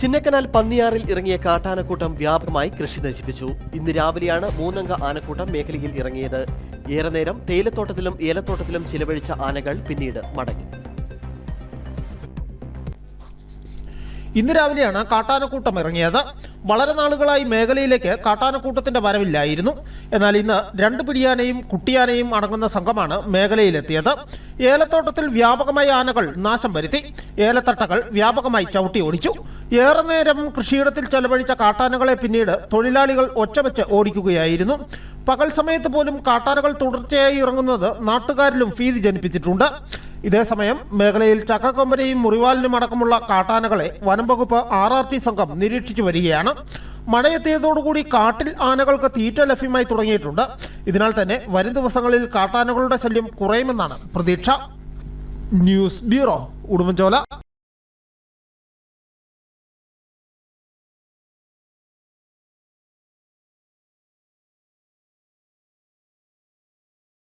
ചിന്നക്കനാൽ പന്നിയാറിൽ ഇറങ്ങിയ കാട്ടാനക്കൂട്ടം വ്യാപകമായി കൃഷി നശിപ്പിച്ചു. ഇന്ന് രാവിലെയാണ് മൂന്നംഗ ആനക്കൂട്ടം മേഖലയിൽ ഇറങ്ങിയത്. ഏറെ നേരം തേയിലത്തോട്ടത്തിലും ഏലത്തോട്ടത്തിലും ചിലവഴിച്ച ആനകൾ പിന്നീട് മടങ്ങി. ഇന്ന് രാവിലെയാണ് കാട്ടാനക്കൂട്ടം ഇറങ്ങിയത്. വളരെ നാളുകളായി മേഖലയിലേക്ക് കാട്ടാനക്കൂട്ടത്തിന്റെ വരവില്ലായിരുന്നു. എന്നാൽ ഇന്ന് രണ്ട് പിടിയാനയും കുട്ടിയാനയും അടങ്ങുന്ന സംഘമാണ് മേഖലയിലെത്തിയത്. ഏലത്തോട്ടത്തിൽ വ്യാപകമായി ആനകൾ നാശം വരുത്തി. ഏലത്തട്ടകൾ വ്യാപകമായി ചവിട്ടി ഓടിച്ചു. ഏറെ നേരം കൃഷിയിടത്തിൽ ചെലവഴിച്ച കാട്ടാനകളെ പിന്നീട് തൊഴിലാളികൾ ഒച്ചവെച്ച് ഓടിക്കുകയായിരുന്നു. പകൽ സമയത്ത് പോലും കാട്ടാനകൾ തുടർച്ചയായി ഇറങ്ങുന്നത് നാട്ടുകാരിലും ഭീതി ജനിപ്പിച്ചിട്ടുണ്ട്. ഇതേസമയം മേഖലയിൽ ചക്കക്കൊമ്പരയും മുറിവാലിനും അടക്കമുള്ള കാട്ടാനകളെ വനംവകുപ്പ് ആർ ആർ ടി സംഘം നിരീക്ഷിച്ചു വരികയാണ്. മഴയെത്തിയതോടുകൂടി കാട്ടിൽ ആനകൾക്ക് തീറ്റ ലഭ്യമായി തുടങ്ങിയിട്ടുണ്ട്. ഇതിനാൽ തന്നെ വരും ദിവസങ്ങളിൽ കാട്ടാനകളുടെ ശല്യം കുറയുമെന്നാണ് പ്രതീക്ഷ. News bureau Udumbanchola.